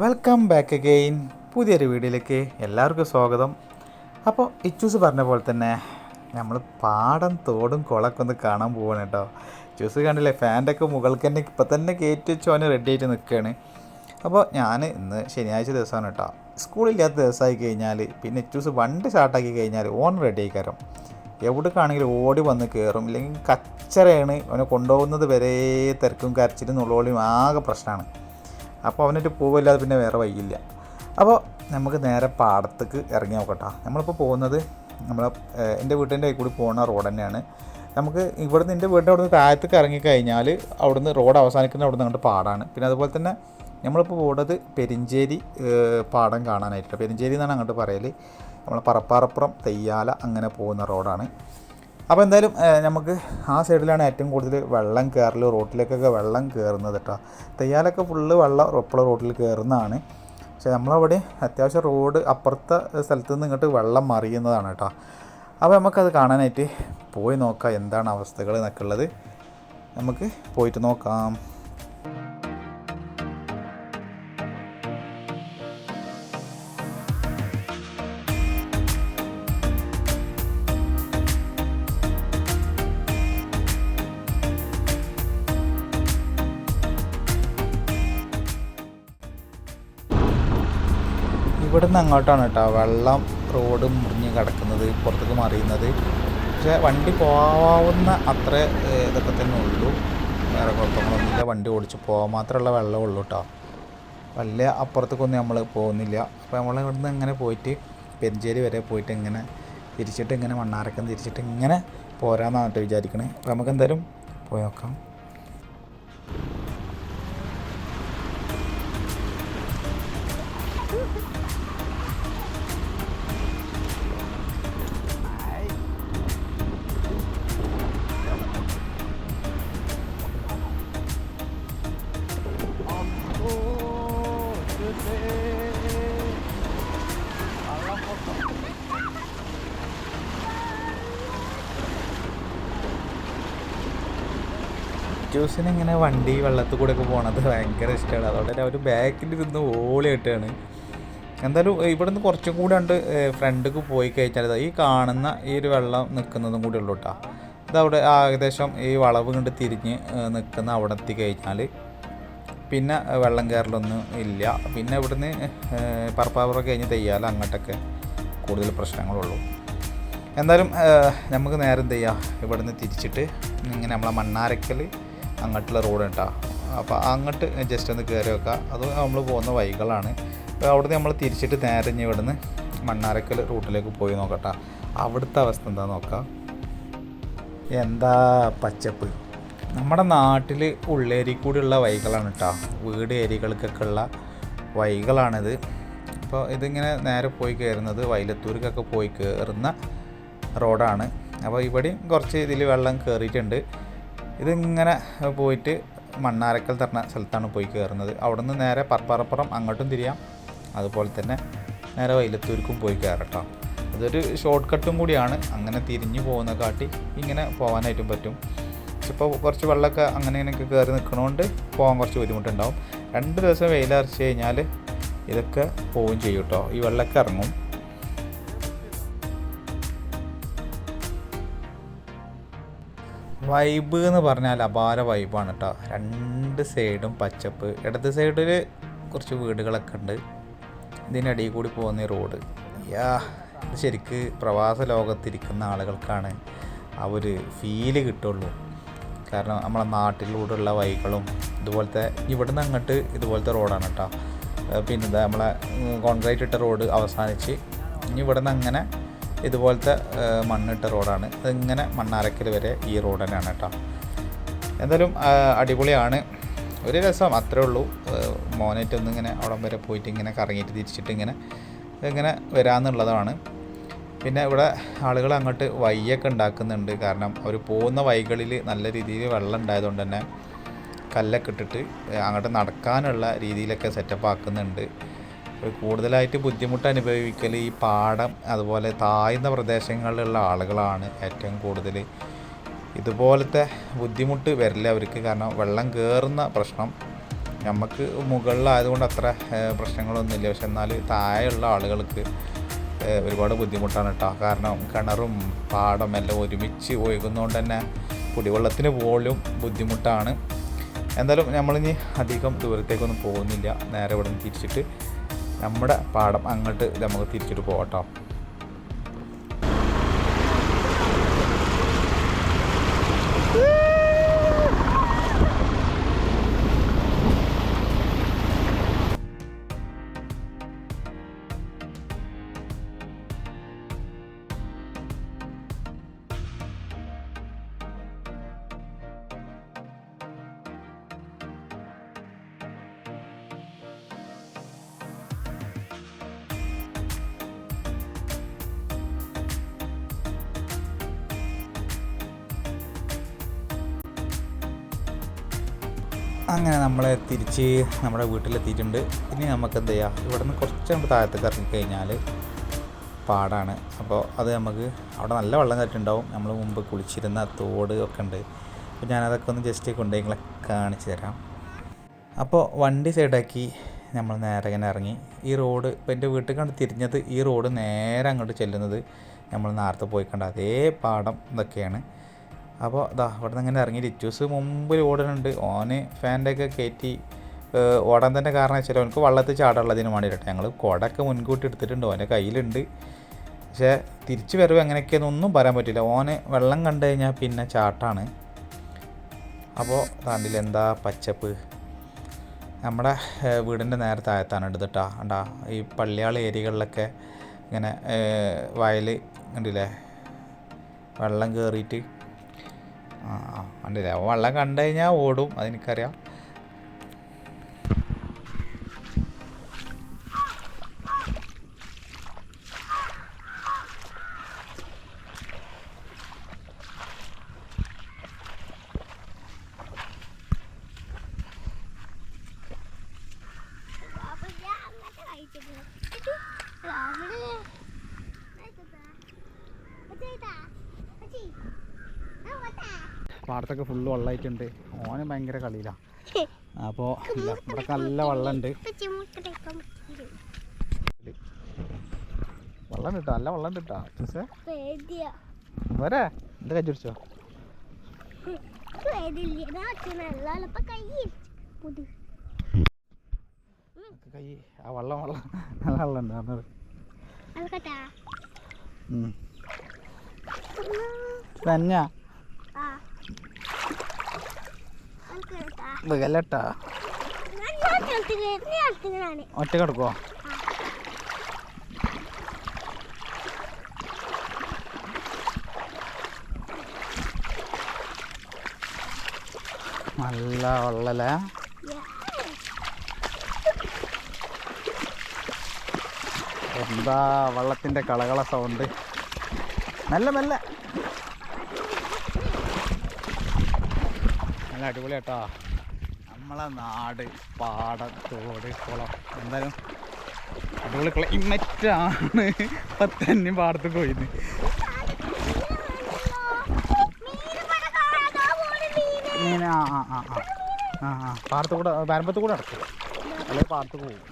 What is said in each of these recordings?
Welcome back again പുതിയൊരു വീഡിയോയിലേക്ക് എല്ലാവർക്കും സ്വാഗതം. അപ്പോൾ ഇച്ചൂസ് പറഞ്ഞ പോലെ തന്നെ നമ്മൾ പാടം തോടും കുളമൊക്കെ ഒന്ന് കാണാൻ പോവാണ് കേട്ടോ. ഇച്ചൂസ് കണ്ടില്ലേ ഫാന്റെ ഒക്കെ മുകൾക്ക് തന്നെ ഇപ്പം തന്നെ കയറ്റി വെച്ച് അവന് റെഡി ആയിട്ട് നിൽക്കുകയാണ് അപ്പോൾ ഞാൻ ഇന്ന് ശനിയാഴ്ച ദിവസമാണ് കേട്ടോ. സ്കൂളില്ലാത്ത ദിവസമായി കഴിഞ്ഞാൽ പിന്നെ ഇച്ചൂസ് വണ്ടി സ്റ്റാർട്ടാക്കി കഴിഞ്ഞാൽ ഓൺ റെഡി ആയിക്കാരം. എവിടേക്കാണെങ്കിലും ഓടി വന്ന് കയറും ഇല്ലെങ്കിൽ കച്ചറയാണ്. അവനെ കൊണ്ടുപോകുന്നത് വരെ തിരക്കും കരച്ചിലും നുള്ളോളിയും ആകെ പ്രശ്നമാണ്. അപ്പോൾ അവനൊരു പോവില്ലാതെ പിന്നെ വേറെ വഴിയില്ല. അപ്പോൾ നമുക്ക് നേരെ പാടത്തേക്ക് ഇറങ്ങി നോക്കട്ടോ. നമ്മളിപ്പോൾ പോകുന്നത് നമ്മളെ എന്റെ വീട്ടിന്റെ കൂടി പോകുന്ന റോഡ് തന്നെയാണ്. നമുക്ക് ഇവിടുന്ന് എന്റെ വീടിന്റെ അവിടുന്ന് താഴത്തേക്ക് ഇറങ്ങിക്കഴിഞ്ഞാൽ അവിടുന്ന് റോഡ് അവസാനിക്കുന്ന അവിടുന്ന് അങ്ങോട്ട് പാടാണ്. പിന്നെ അതുപോലെ തന്നെ നമ്മളിപ്പോൾ പോകുന്നത് പെരിഞ്ചേരി പാടം കാണാനായിട്ട് പെരിഞ്ചേരി എന്നാണ് അങ്ങോട്ട് പറയൽ നമ്മളെ പറപ്പാറപ്പുറം തെയ്യാല അങ്ങനെ പോകുന്ന റോഡാണ്. അപ്പോൾ എന്തായാലും നമുക്ക് ആ സൈഡിലാണ് ഏറ്റവും കൂടുതൽ വെള്ളം കയറൽ റോട്ടിലേക്കൊക്കെ വെള്ളം കയറുന്നത് കേട്ടോ തെയ്യാലൊക്കെ ഫുള്ള് വെള്ളം എപ്പോഴും റോട്ടിൽ കയറുന്നതാണ് പക്ഷേ നമ്മളവിടെ അത്യാവശ്യം റോഡ് അപ്പുറത്തെ സ്ഥലത്ത് നിന്ന് ഇങ്ങോട്ട് വെള്ളം മറിയുന്നതാണ് കേട്ടോ അപ്പോൾ നമുക്കത് കാണാനായിട്ട് പോയി നോക്കാം എന്താണ് അവസ്ഥകൾ എന്നൊക്കെ ഉള്ളത്. നമുക്ക് പോയിട്ട് നോക്കാം. ഇവിടുന്ന് അങ്ങോട്ടാണ് കേട്ടോ. വെള്ളം റോഡ് മുറിഞ്ഞ് കിടക്കുന്നത് പുറത്തേക്ക് മറിയുന്നത്. പക്ഷേ വണ്ടി പോവാവുന്ന അത്ര ഇതൊക്കെ തന്നെ ഉള്ളൂ. വേറെ കുഴപ്പങ്ങളൊന്നുമില്ല. വണ്ടി ഓടിച്ച് പോകാൻ മാത്രമുള്ള വെള്ളം ഉള്ളൂ കേട്ടോ. വലിയ അപ്പുറത്തേക്കൊന്നും നമ്മൾ പോകുന്നില്ല. അപ്പോൾ നമ്മൾ ഇവിടുന്ന് ഇങ്ങനെ പോയിട്ട് പെരിഞ്ചേരി വരെ പോയിട്ട് ഇങ്ങനെ തിരിച്ചിട്ട് ഇങ്ങനെ മണ്ണാരക്കം തിരിച്ചിട്ട് ഇങ്ങനെ പോരാന്നാണ് കേട്ടോ വിചാരിക്കണേ. അപ്പോൾ നമുക്ക് എന്തായാലും പോയി നോക്കാം. ജ്യൂസിന് ഇങ്ങനെ വണ്ടി വെള്ളത്തിൽ കൂടെ ഒക്കെ പോകണത് ഭയങ്കര ഇഷ്ടമാണ് അതുകൊണ്ട് അവർ ബാക്കിൽ ഇരുന്ന് ഓളി കിട്ടുകയാണ്. എന്തായാലും ഇവിടെ നിന്ന് കുറച്ചും കൂടെ ഉണ്ട് ഫ്രണ്ടിക്ക് പോയി കഴിഞ്ഞാൽ ഈ കാണുന്ന ഈ ഒരു വെള്ളം നിൽക്കുന്നതും കൂടി ഉള്ളൂ കേട്ടോ ഇതവിടെ ഏകദേശം ഈ വളവ് കണ്ട് തിരിഞ്ഞ് നിൽക്കുന്ന അവിടെ എത്തി കഴിഞ്ഞാൽ പിന്നെ വെള്ളം കയറലൊന്നും ഇല്ല. പിന്നെ ഇവിടുന്ന് ഏഹ്, പറപ്പാപ്പുറം കഴിഞ്ഞ് തെയ്യാൽ അങ്ങോട്ടൊക്കെ കൂടുതൽ പ്രശ്നങ്ങളുള്ളൂ. എന്തായാലും നമുക്ക് നേരം എന്ത് ചെയ്യാം ഇവിടുന്ന് തിരിച്ചിട്ട് ഇങ്ങനെ നമ്മളെ മണ്ണാരക്കൽ അങ്ങോട്ടുള്ള റോഡ് കേട്ടോ. അപ്പോൾ അങ്ങോട്ട് ജസ്റ്റ് ഒന്ന് കയറി വെക്കുക അത് നമ്മൾ പോകുന്ന വൈകളാണ് അപ്പോൾ അവിടുന്ന് നമ്മൾ തിരിച്ചിട്ട് നേരെ ഇനി ഇവിടുന്ന് മണ്ണാരക്കൽ റൂട്ടിലേക്ക് പോയി നോക്കട്ടെ. അവിടുത്തെ അവസ്ഥ എന്താ നോക്കാം. എന്താ പച്ചപ്പ്. നമ്മുടെ നാട്ടിൽ ഉള്ളേരി കൂടിയുള്ള വൈകളാണ് കേട്ടോ. വീട് ഏരിയകൾക്കൊക്കെ ഉള്ള വൈകളാണിത് അപ്പോൾ ഇതിങ്ങനെ നേരെ പോയി കയറുന്നത് വൈലത്തൂർക്കൊക്കെ പോയി കയറുന്ന റോഡാണ്. അപ്പോൾ ഇവിടെയും കുറച്ച് ഇതിൽ വെള്ളം കയറിയിട്ടുണ്ട് ഇതിങ്ങനെ പോയിട്ട് മണ്ണാരക്കൽ തരണ സ്ഥലത്താണ് പോയി കയറുന്നത്. അവിടെ നിന്ന് നേരെ പർപ്പാറപ്പുറം അങ്ങോട്ടും തിരിയാം. അതുപോലെ തന്നെ നേരെ വൈലത്തൂർക്കും പോയി കയറട്ടോ. അതൊരു ഷോർട്ട് കട്ടും കൂടിയാണ്. അങ്ങനെ തിരിഞ്ഞു പോകുന്ന കാട്ടി ഇങ്ങനെ പോകാനായിട്ടും പറ്റും. പക്ഷെ ഇപ്പോൾ കുറച്ച് വെള്ളമൊക്കെ അങ്ങനെ ഇങ്ങനെയൊക്കെ കയറി നിൽക്കണോണ്ട് പോകാൻ കുറച്ച് ബുദ്ധിമുട്ടുണ്ടാവും. രണ്ട് ദിവസം വെയിലറച്ച് കഴിഞ്ഞാൽ ഇതൊക്കെ പോവുകയും ചെയ്യും കേട്ടോ ഈ വെള്ളമൊക്കെ ഇറങ്ങും. വൈബ് എന്ന് പറഞ്ഞാൽ അപാര വൈബാണ് കേട്ടോ രണ്ട് സൈഡും പച്ചപ്പ്. ഇടത് സൈഡിൽ കുറച്ച് വീടുകളൊക്കെ ഉണ്ട്. ഇതിനടിയിൽ കൂടി പോകുന്ന റോഡ് യാ ഇത് ശരിക്ക് പ്രവാസ ലോകത്തിരിക്കുന്ന ആളുകൾക്കാണ് ആ ഒരു ഫീൽ കിട്ടുള്ളൂ. കാരണം നമ്മളെ നാട്ടിലൂടെയുള്ള വഴികളും ഇതുപോലത്തെ ഇവിടുന്ന് അങ്ങോട്ട് ഇതുപോലത്തെ റോഡാണ് കേട്ടോ പിന്നെ നമ്മളെ കോൺക്രീറ്റ് ഇട്ട റോഡ് അവസാനിച്ച് ഇനി ഇവിടുന്ന് അങ്ങനെ ഇതുപോലത്തെ മണ്ണിട്ട റോഡാണ്. അതിങ്ങനെ മണ്ണാരക്കൽ വരെ ഈ റോഡ് തന്നെയാണ് കേട്ടോ. എന്തായാലും അടിപൊളിയാണ്. ഒരു രസം അത്രേ ഉള്ളൂ. മോനായിട്ട് ഒന്നിങ്ങനെ അവിടം വരെ പോയിട്ട് ഇങ്ങനെ കറങ്ങിയിട്ട് തിരിച്ചിട്ട് ഇങ്ങനെ ഇങ്ങനെ വരാമെന്നുള്ളതാണ് പിന്നെ ഇവിടെ ആളുകൾ അങ്ങോട്ട് വയ്യൊക്കെ ഉണ്ടാക്കുന്നുണ്ട്. കാരണം അവർ പോകുന്ന വൈകളിൽ നല്ല രീതിയിൽ വെള്ളം ഉണ്ടായതുകൊണ്ട് തന്നെ കല്ലൊക്കെ ഇട്ടിട്ട് അങ്ങോട്ട് നടക്കാനുള്ള രീതിയിലൊക്കെ സെറ്റപ്പ് ആക്കുന്നുണ്ട്. കൂടുതലായിട്ട് ബുദ്ധിമുട്ട് അനുഭവിക്കൽ ഈ പാടം അതുപോലെ താഴ്ന്ന പ്രദേശങ്ങളിലുള്ള ആളുകളാണ് ഏറ്റവും കൂടുതൽ. ഇതുപോലത്തെ ബുദ്ധിമുട്ട് വരില്ല അവർക്ക്. കാരണം വെള്ളം കയറുന്ന പ്രശ്നം നമുക്ക് മുകളിലായതുകൊണ്ട് അത്ര പ്രശ്നങ്ങളൊന്നുമില്ല. പക്ഷെ എന്നാൽ താഴെയുള്ള ആളുകൾക്ക് ഒരുപാട് ബുദ്ധിമുട്ടാണ് കേട്ടോ. കാരണം കിണറും പാടം എല്ലാം ഒരുമിച്ച് ഒഴുകുന്നതുകൊണ്ട് തന്നെ കുടിവെള്ളത്തിന് പോലും ബുദ്ധിമുട്ടാണ്. എന്തായാലും നമ്മളിനി അധികം ദൂരത്തേക്കൊന്നും പോകുന്നില്ല. നേരെ ഇവിടെ നിന്ന് തിരിച്ചിട്ട് നമ്മുടെ പാടം അങ്ങോട്ട് നമുക്ക് തിരിച്ചിട്ട് പോകട്ടോ അങ്ങനെ നമ്മളെ തിരിച്ച് നമ്മുടെ വീട്ടിലെത്തിയിട്ടുണ്ട്. ഇനി നമുക്ക് എന്ത് ചെയ്യാം? ഇവിടെ നിന്ന് കുറച്ച് നമ്മൾ താഴത്തേക്ക് ഇറങ്ങിക്കഴിഞ്ഞാൽ പാടാണ്. അപ്പോൾ അത് നമുക്ക് അവിടെ നല്ല വെള്ളം കയറ്റുണ്ടാവും നമ്മൾ മുമ്പ് കുളിച്ചിരുന്ന തോട് ഒക്കെ ഉണ്ട്. അപ്പോൾ ഞാനതൊക്കെ ഒന്ന് ജസ്റ്റ് കൊണ്ടുപോയി കാണിച്ചു തരാം. അപ്പോൾ വണ്ടി സൈഡാക്കി നമ്മൾ നേരെ ഇങ്ങനെ ഇറങ്ങി. ഈ റോഡ് ഇപ്പോൾ എന്റെ വീട്ടിൽ കണ്ട് തിരിഞ്ഞത് ഈ റോഡ് നേരെ അങ്ങോട്ട് ചെല്ലുന്നത് നമ്മൾ നേരത്തെ പോയി കണ്ട അതേ പാടം ഇതൊക്കെയാണ്. അപ്പോൾ അതാ ഇവിടെ നിന്ന് ഇങ്ങനെ ഇറങ്ങി. ലിറ്റൂസ് മുമ്പിൽ ഓടുന്നുണ്ട്. ഓന് ഫാന്റെ ഒക്കെ കയറ്റി ഓടാൻ തന്നെ കാരണം വെച്ചാൽ അവനക്ക് വള്ളത്തിൽ ചാടാനുള്ളതിന് വേണ്ടിയിട്ട് ഞങ്ങൾ കുടൊക്കെ മുൻകൂട്ടി എടുത്തിട്ടുണ്ട്. ഓന്റെ കയ്യിലുണ്ട്. പക്ഷേ തിരിച്ചു വരവ് എങ്ങനെയൊക്കെയെന്നൊന്നും പറയാൻ പറ്റില്ല. ഓന് വെള്ളം കണ്ടു കഴിഞ്ഞാൽ പിന്നെ ചാട്ടാണ്. അപ്പോൾ താണ്ടിൽ എന്താ പച്ചപ്പ്? നമ്മുടെ വീടിന്റെ നേരെ താഴത്താണ് എടുത്തിട്ടാ ഉണ്ടാ ഈ പള്ളിയാൾ ഏരിയകളിലൊക്കെ ഇങ്ങനെ വയൽ കണ്ടില്ലേ? വെള്ളം കയറിയിട്ട് ആ കണ്ടില്ലേ? അവൻ വള്ളം കണ്ടു കഴിഞ്ഞാൽ ഓടും അതെനിക്കറിയാം. പാടത്തൊക്കെ ഫുള്ള് വെള്ളമായിട്ടുണ്ട്. ഓന് ഭയങ്കര കളിയിലാണ് അപ്പോൾ ഇവിടെ നല്ല വെള്ളമുണ്ട്. വെള്ളം കിട്ടാ നല്ല വെള്ളം കിട്ടാ. വരെ എന്റെ കൈ പിടിച്ചോ പേടിയില്ല. ഞാൻ അച്ഛനെ എല്ലാം ഇപ്പൊ കയ്യിൽ കൈ ആ വെള്ളം വെള്ളം. നല്ല വെള്ളം ഉണ്ട്. തന്നെ ആ. അതൊക്കെട്ടാ. വികലട്ടാ ഒറ്റ കിടക്കുവോ നല്ല വെള്ളല്ലേ. എന്താ വെള്ളത്തിന്റെ കളകള സൗണ്ട് മെല്ലെ മെല്ലെ നല്ല അടിപൊളിയാട്ടാ നമ്മളെ നാട് പാടം തോട് കുളം. എന്തായാലും അടിപൊളി ക്ലൈമറ്റാണ് ഇപ്പം തന്നെ പാടത്ത് പോയിന്ന്. മീന് ഇവിടെ കാണാതാ പോണ് ആ ആ ആ ആ. ആ ആ. പാടത്ത് കൂടെ വരമ്പത്ത് കൂടെ നടക്കും. അല്ലെങ്കിൽ പാടത്ത് പോകും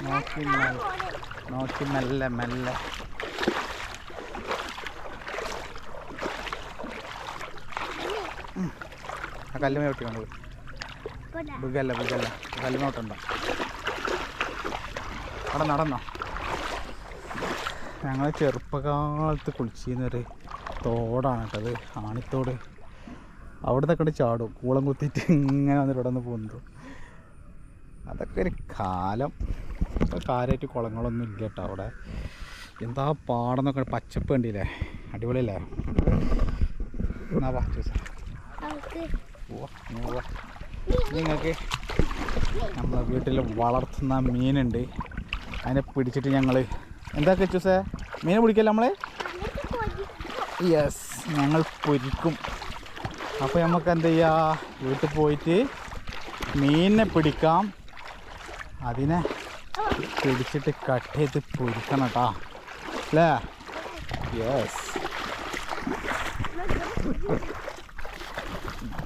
നോക്കി. നോക്കി മെല്ലെ മെല്ലെ ആ കല്ലുമേ ഒട്ടിക്കൊണ്ട് കൊണ്ടാ. ബുഗല്ല ബുഗല്ല. കല്ലുമോട്ടുണ്ടോ അവിടെ നടന്നോ? ഞങ്ങൾ ചെറുപ്പകാലത്ത് കുളിച്ചിരുന്നൊരു തോടാണ് കേട്ടത് ആണിത്തോട്. അവിടുന്ന് കണ്ട് ചാടും. കൂളം കുത്തിയിട്ട് ഇങ്ങനെ വന്നിട്ട് ഇവിടെ നിന്ന് പോകുന്നത് അതൊക്കെ ഒരു കാലം. ഇപ്പോൾ കാര്യമായിട്ട് കുളങ്ങളൊന്നും ഇല്ല കേട്ടോ അവിടെ. എന്താ പാടന്നൊക്കെ പച്ചപ്പ് കണ്ടില്ലേ? അടിപൊളിയല്ലേ? എന്നാ വാ നിങ്ങൾക്ക് നമ്മളെ വീട്ടിൽ വളർത്തുന്ന മീനുണ്ട്. അതിനെ പിടിച്ചിട്ട് ഞങ്ങൾ എന്താ കച്ചൂസേ മീനെ പിടിക്കല്ലേ നമ്മളെ? യെസ് ഞങ്ങൾ പൊരിക്കും. അപ്പോൾ നമുക്ക് എന്ത് ചെയ്യുക വീട്ടിൽ പോയിട്ട് മീനിനെ പിടിക്കാം. അതിനെ പിടിച്ചിട്ട് കട്ട് ചെയ്ത് പൊരിക്കണം കേട്ടോ അല്ലേ? യെസ്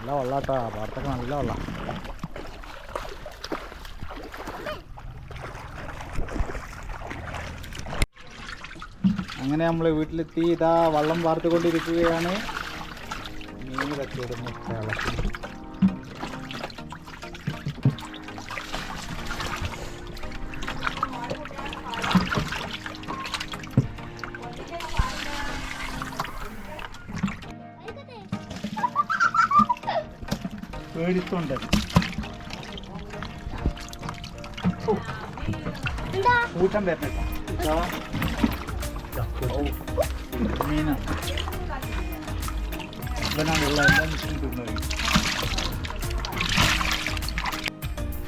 നല്ല വെള്ളം കേട്ടോ പുറത്തൊക്കെ നല്ല വെള്ളം. അങ്ങനെ നമ്മൾ വീട്ടിലെത്തി. ഇതാ വള്ളം വാർത്തുകൊണ്ടിരിക്കുകയാണ്. മീൻ കത്തിയിടുന്നു ഇളക്കി പേടിത്തുണ്ട്. എന്താ? കൂട്ടം വരുന്നില്ല മീനാണ് ഇവനാണ് ഉള്ള എല്ലാ മീനും തിന്നത്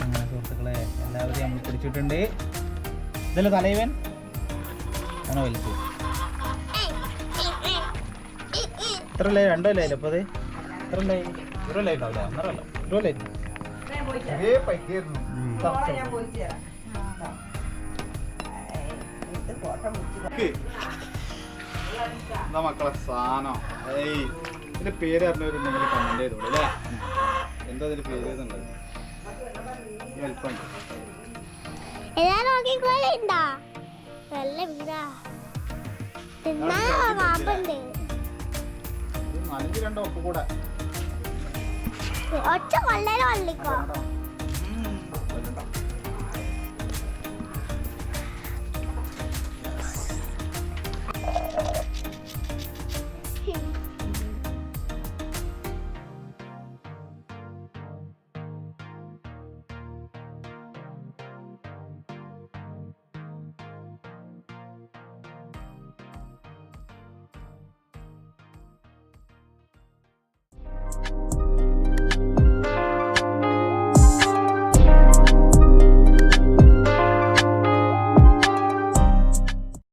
അങ്ങനെ സുഹൃത്തുക്കളെ എല്ലാവരെയും നമ്മൾ പിടിച്ചിട്ടുണ്ട്. ഇതല്ല തലയവൻ? ആണോ വലിച്ചു എത്ര അല്ലേ രണ്ടോ അല്ലേ അപ്പോൾ അത് എത്ര ലൈ ഒരു ലൈ ഉണ്ടാവില്ല ഒന്നരല്ല ഒരു ലൈ എന്താ മക്കളെ സാധനം? ഏയ് ഇതിന്റെ പേര് അറിഞ്ഞവരുണ്ടെങ്കിൽ കമന്റ് ചെയ്തോളൂ അല്ലേ? എന്താ ഇതിന്റെ പേര് ഉണ്ടാ? നല്ല വീടാ. നാലഞ്ച് രണ്ടോ ഒപ്പം കൂടെ. ഒറ്റ കൊള്ളേല വള്ളിക്കോ